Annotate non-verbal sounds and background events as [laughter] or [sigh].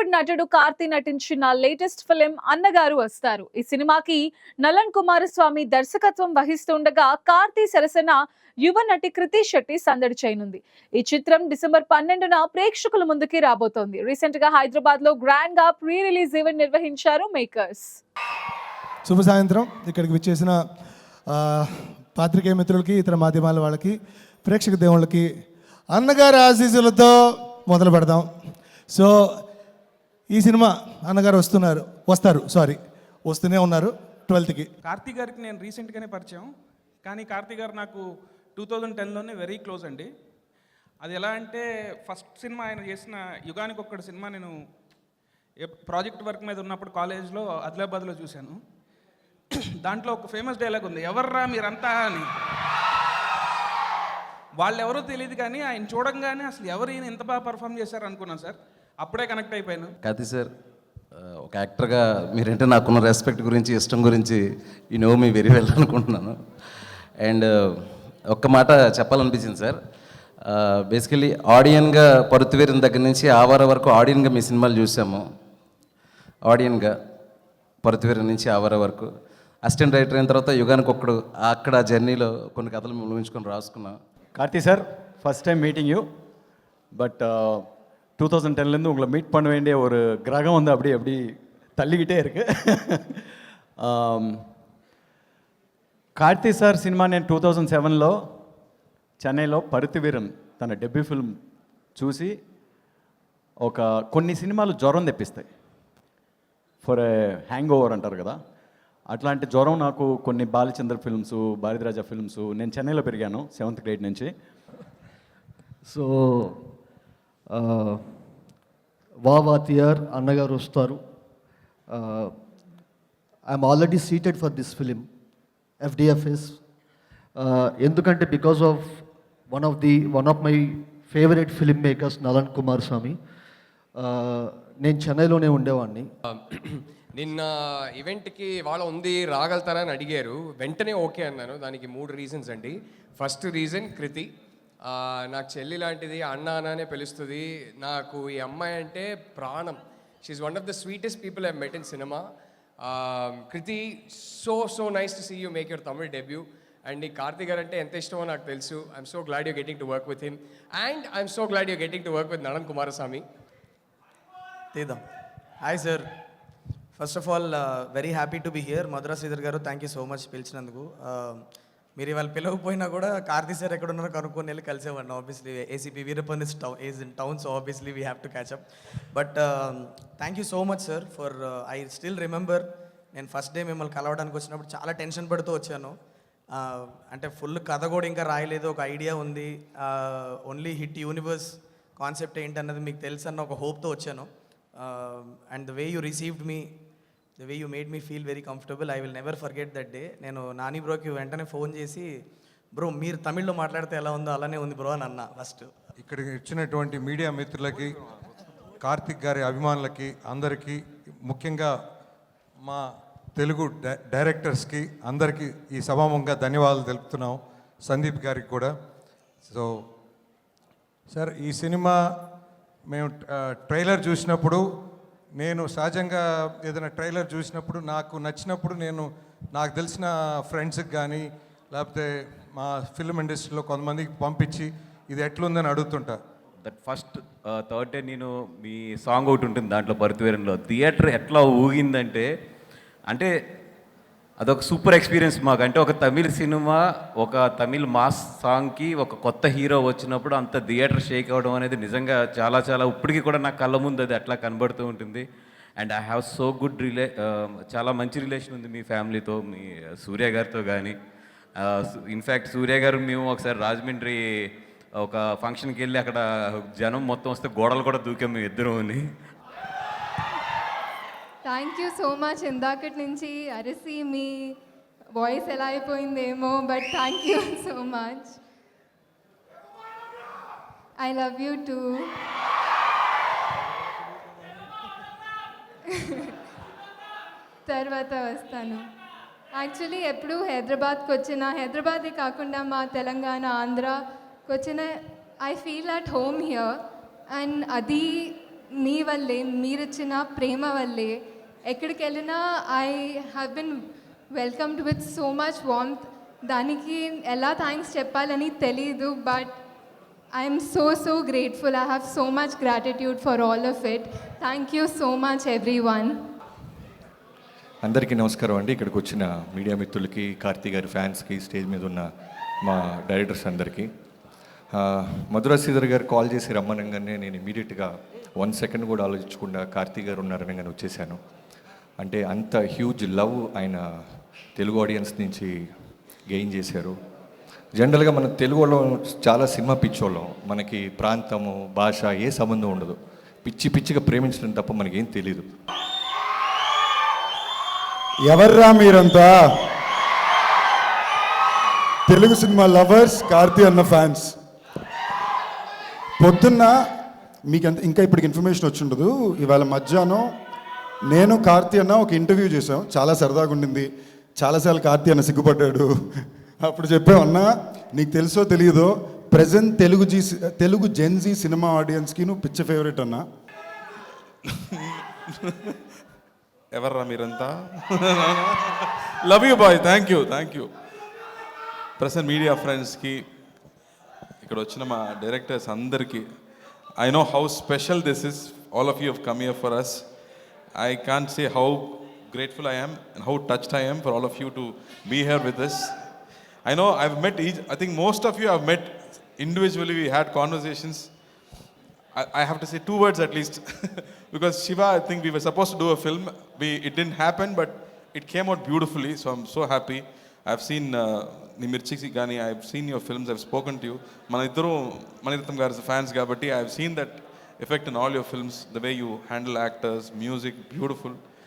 బాలీవుడ్ నటుడు కార్తీ నటించిన latest film అన్నగారు వస్తారు. ఈ సినిమాకి నలన్ కుమారస్వామి దర్శకత్వం వహిస్తుండగా కార్తీ సరసన యువ నటి కృతి శెట్టి సందడి చేయనుంది. ఈ చిత్రం డిసెంబర్ పన్నెండున ప్రేక్షకుల ముందుకి రాబోతోంది. రీసెంట్గా హైదరాబాద్లో గ్రాండ్గా ప్రీ రిలీజ్ ఈవెంట్ నిర్వహించారు మేకర్స్ శుభ సాయంత్రం. ఇక్కడికి విచ్చేసిన పాత్రికేయ మిత్రులకి ఇతర మాధ్యమాల వాళ్ళకి ప్రేక్షక దేవుళ్ళకి అన్నగారి ఆశీస్సులతో మొదలు పెడదాం. సో ఈ సినిమా అన్నగారు వస్తున్నారు వస్తారు సారీ వస్తూనే ఉన్నారు ట్వెల్త్కి కార్తీక్ గారికి నేను రీసెంట్గానే పరిచయం. కానీ కార్తీక్ గారు నాకు టూ థౌజండ్ టెన్లోనే వెరీ క్లోజ్ అండి. అది ఎలా అంటే ఫస్ట్ సినిమా ఆయన చేసిన యుగానికి ఒక్కటి సినిమా నేను ప్రాజెక్ట్ వర్క్ మీద ఉన్నప్పుడు కాలేజ్లో ఆదిలాబాద్లో చూశాను. దాంట్లో ఒక ఫేమస్ డైలాగ్ ఉంది ఎవర్రా మీరంతా అని. వాళ్ళు ఎవరో తెలియదు కానీ ఆయన చూడంగానే అసలు ఎవరు ఈయన ఎంత బాగా పర్ఫామ్ చేశారు అనుకున్నాను సార్. అప్పుడే కనెక్ట్ అయిపోయాను. కతి సార్ ఒక యాక్టర్గా మీరంటే నాకున్న రెస్పెక్ట్ గురించి ఇష్టం గురించి ఈ నో మీ వెరీ వెల్ అనుకుంటున్నాను. అండ్ ఒక్క మాట చెప్పాలనిపించింది సార్. బేసికలీ ఆడియన్గా పరుతువేరిన దగ్గర నుంచి ఆవార వరకు ఆడియన్గా మీ సినిమాలు చూసాము. ఆడియన్గా పరుతువేరి నుంచి ఆవార వరకు. అసిస్టెంట్ రైటర్ అయిన తర్వాత యుగానికి ఒక్కడు అక్కడ జర్నీలో కొన్ని కథలు ముగించుకొని రాసుకున్నాం. Karthi sir first time meeting you but two thousand டென்லேருந்து உங்களை மீட் பண்ண வேண்டிய ஒரு கிரகம் வந்து அப்படி அப்படி தள்ளிக்கிட்டே இருக்கு Um, కార్తీ సార్ సినిమా నేను టూ థౌజండ్ సెవెన్లో చెన్నైలో పరుతివీరన్ తన డెబ్యూ ఫిల్మ్ చూసి ఒక కొన్ని సినిమాలు జ్వరం తెప్పిస్తాయి ఫర్ ఏ హ్యాంగ్ ఓవర్ అంటారు కదా అట్లాంటి జ్వరం నాకు కొన్ని బాలచంద్ర ఫిల్మ్స్ భారతిరాజా ఫిల్మ్స్ నేను చెన్నైలో పెరిగాను సెవెంత్ గ్రేడ్ నుంచి సో వావాతియార్ అన్నగారు వస్తారు. I'm already seated for this film FDFS ఎందుకంటే because of one of the one of my favourite film makers Nalan Kumar Swamy నేను చెన్నైలోనే ఉండేవాడిని. Um, [clears throat] నిన్న ఈవెంట్కి వాళ్ళ ఉంది రాగలుగుతారా అని అడిగారు. వెంటనే ఓకే అన్నాను. దానికి మూడు రీజన్స్ అండి. ఫస్ట్ రీజన్ కృతి నాకు చెల్లి లాంటిది అన్న అన్ననే పిలుస్తుంది. నాకు ఈ అమ్మాయి అంటే ప్రాణం. She's one of the sweetest people I met in cinema Kriti so so nice to see you make your Tamil debut and ఈ కార్తీ గారు అంటే ఎంత ఇష్టమో నాకు తెలుసు. I'm so glad you getting to work with him and I'm so glad you getting to work with నడన్ Kumaraswamy తీద్దాం. Hi sir first of all very happy to be here Madhura Sridhar garu thank you so much పిలిచినందుకు. మీరు ఇవాళ పిలవకపోయినా కూడా Karthi sir ఎక్కడ ఉన్నారో కనుక్కొని వెళ్ళి కలిసేవాడిని obviously ACP Veerappan is town is in town so obviously we have to catch up but thank you so much sir for I still remember నేను first day మిమ్మల్ని కలవడానికి వచ్చినప్పుడు చాలా టెన్షన్ పడుతూ వచ్చాను. Uh, అంటే ఫుల్ కథ కూడా ఇంకా రాయలేదు ఒక ఐడియా ఉంది. ఓన్లీ హిట్ యూనివర్స్ కాన్సెప్ట్ ఏంటన్నది మీకు తెలుసన్న ఒక హోప్తో వచ్చాను. And the way you received me the way you made me feel very comfortable I will never forget that day నేను నాని బ్రోకి వెంటనే ఫోన్ చేసి బ్రో మీరు తమిళ్ళో మాట్లాడితే ఎలా ఉందో అలానే ఉంది బ్రో అని అన్న ఫస్ట్. ఇక్కడికి వచ్చినటువంటి మీడియా మిత్రులకి కార్తిక్ గారి అభిమానులకి అందరికీ ముఖ్యంగా మా తెలుగు డై- డైరెక్టర్స్కి అందరికీ ఈ సభాముఖంగా ధన్యవాదాలు తెలుపుతున్నాం సందీప్ గారికి కూడా. సో సార్ ఈ సినిమా మేము ట్రైలర్ చూసినప్పుడు నేను సహజంగా ఏదైనా ట్రైలర్ చూసినప్పుడు నాకు నచ్చినప్పుడు నేను నాకు తెలిసిన ఫ్రెండ్స్కి కానీ లేకపోతే మా ఫిల్మ్ ఇండస్ట్రీలో కొంతమందికి పంపించి ఇది ఎట్లుందని అడుగుతుంటా. దట్ ఫస్ట్ థర్డ్ డే నేను మీ సాంగ్ ఒకటి ఉంటుంది దాంట్లో భరతవీరంలో థియేటర్ ఎట్లా ఊగిందంటే అంటే అదొక సూపర్ ఎక్స్పీరియన్స్ మాకు. అంటే ఒక తమిళ్ సినిమా ఒక తమిళ్ మాస్ సాంగ్కి ఒక కొత్త హీరో వచ్చినప్పుడు అంత థియేటర్ షేక్ అవ్వడం అనేది నిజంగా చాలా చాలా ఇప్పటికీ కూడా నా కళ్ళ ముందు అది అట్లా కనబడుతూ ఉంటుంది. And I have so good relay చాలా మంచి రిలేషన్ ఉంది మీ ఫ్యామిలీతో మీ సూర్య గారితో కానీ ఇన్ఫ్యాక్ట్ సూర్య గారు మేము ఒకసారి రాజమండ్రి ఒక ఫంక్షన్కి వెళ్ళి అక్కడ జనం మొత్తం వస్తే గోడలు కూడా దూకాం మేము ఇద్దరు థ్యాంక్ యూ సో మచ్ ఇందాకటి నుంచి అరిసి మీ వాయిస్ ఎలా అయిపోయిందేమో but thank you so much I love you too తర్వాత వస్తాను. యాక్చువల్లీ ఎప్పుడు హైదరాబాద్కి వచ్చిన హైదరాబాదే కాకుండా మా తెలంగాణ ఆంధ్రాకి వచ్చిన I feel at home here and అది మీ వల్లే మీరిచ్చిన ప్రేమ వల్లే ఎక్కడికి వెళ్ళినా I have been welcomed with so much warmth దానికి ఎలా థ్యాంక్స్ చెప్పాలని తెలియదు but I'm so so grateful I have so much gratitude for all of it thank you so much everyone అందరికీ నమస్కారం అండి. ఇక్కడికి వచ్చిన మీడియా మిత్రులకి కార్తీ గారి ఫ్యాన్స్కి స్టేజ్ మీద ఉన్న మా డైరెక్టర్స్ అందరికీ. మధురా శ్రీధర్ గారు కాల్ చేసి రమ్మనంగానే నేను ఇమీడియట్గా వన్ సెకండ్ కూడా ఆలోచించకుండా కార్తీ గారు ఉన్నారనగానే వచ్చేసాను. అంటే అంత హ్యూజ్ లవ్ ఆయన తెలుగు ఆడియన్స్ నుంచి గెయిన్ చేశారు. జనరల్గా మన తెలుగు చాలా సినిమా పిచ్చోళ్ళం. మనకి ప్రాంతము భాష ఏ సంబంధం ఉండదు. పిచ్చి పిచ్చిగా ప్రేమించడం తప్ప మనకేం తెలియదు ఎవర్రా మీరంతా? తెలుగు సినిమా లవర్స్ కార్తీ అన్న ఫ్యాన్స్. పొద్దున్న మీకు అంత ఇంకా ఇప్పటికి ఇన్ఫర్మేషన్ వచ్చి ఉండదు ఇవాళ మధ్యాహ్నం నేను కార్తి అన్న ఒక ఇంటర్వ్యూ చేసాం చాలా సరదాగా ఉండింది. చాలాసార్లు కార్తి అన్న సిగ్గుపడ్డాడు. అప్పుడు చెప్పాం అన్న నీకు తెలుసో తెలియదో present Telugu G Telugu Gen Z cinema ఆడియన్స్కి నువ్వు పిచ్చ ఫేవరెట్ అన్నా. ఎవర్రా మీరంతా? Love you boy thank you thank you present media ఫ్రెండ్స్కి ఇక్కడ వచ్చిన మా డైరెక్టర్స్ అందరికీ I know how special this is all of you have come here for us I can't say how grateful I am and how touched I am for all of you to be here with us. I know I've met each, I think most of you have met individually, we had conversations. I, I have to say two words at least [laughs] because Shiva, I think we were supposed to do a film. We, it didn't happen, but it came out beautifully. So I'm so happy. I've seen uh, Nimirchiki Gani, I've seen your films, I've spoken to you. మన ఇద్దరు మణిరత్నం గారి fans కాబట్టి I have seen that effect in all your films, the way you handle actors, music, beautiful.